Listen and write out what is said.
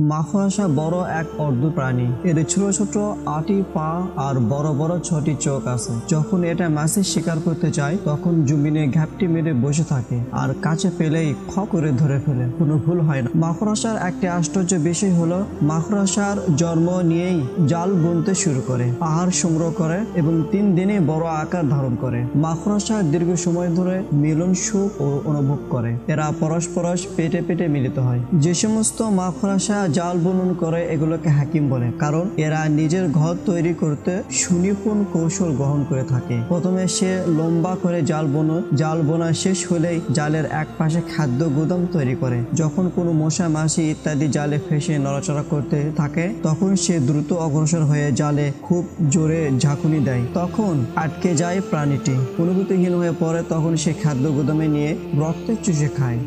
মাকড়সা বড় এক অর্ধ প্রাণী। এর ছোট ছোট আটি পা আর বড় বড় ছটি চোখ আছে। যখন এটা মাছের শিকার করতে চায় তখন জমিনে ঘাপটি মেরে বসে থাকে আর কাছে পেলেই খ করে ধরে ফেলে। কোনো ভুল হয় না। মাকড়সার একটি আশ্চর্য বিষয় হলো মাকড়সার জন্ম নিয়েই জাল বুনতে শুরু করে, আহার সংগ্রহ করে এবং তিন দিনে বড় আকার ধারণ করে। মাকড়সা দীর্ঘ সময় ধরে মিলন সুখ ও অনুভব করে। এরা পরস্পরস পেটে পেটে মিলিত হয়। যে সমস্ত মাকড়সা জাল বুনন করে এগুলোকে হাকিম বলে, কারণ এরা নিজের ঘর তৈরি করতে সুনিপুণ কৌশল গ্রহণ করে থাকে। প্রথমে সে লম্বা করে জাল বোনো, জাল বোনা শেষ হলেই জালের এক পাশে খাদ্য গুদাম তৈরি করে। যখন কোনো মশা, মাছি ইত্যাদি জালে ফেসে নড়াচড়া করতে থাকে, তখন সে দ্রুত অগ্রসর হয়ে জালে খুব জোরে ঝাঁকুনি দেয়। তখন আটকে যায় প্রাণীটি। অনুভূতিহীন হয়ে পড়ে, তখন সে খাদ্য গুদামে নিয়ে রক্তে চুষে খায়।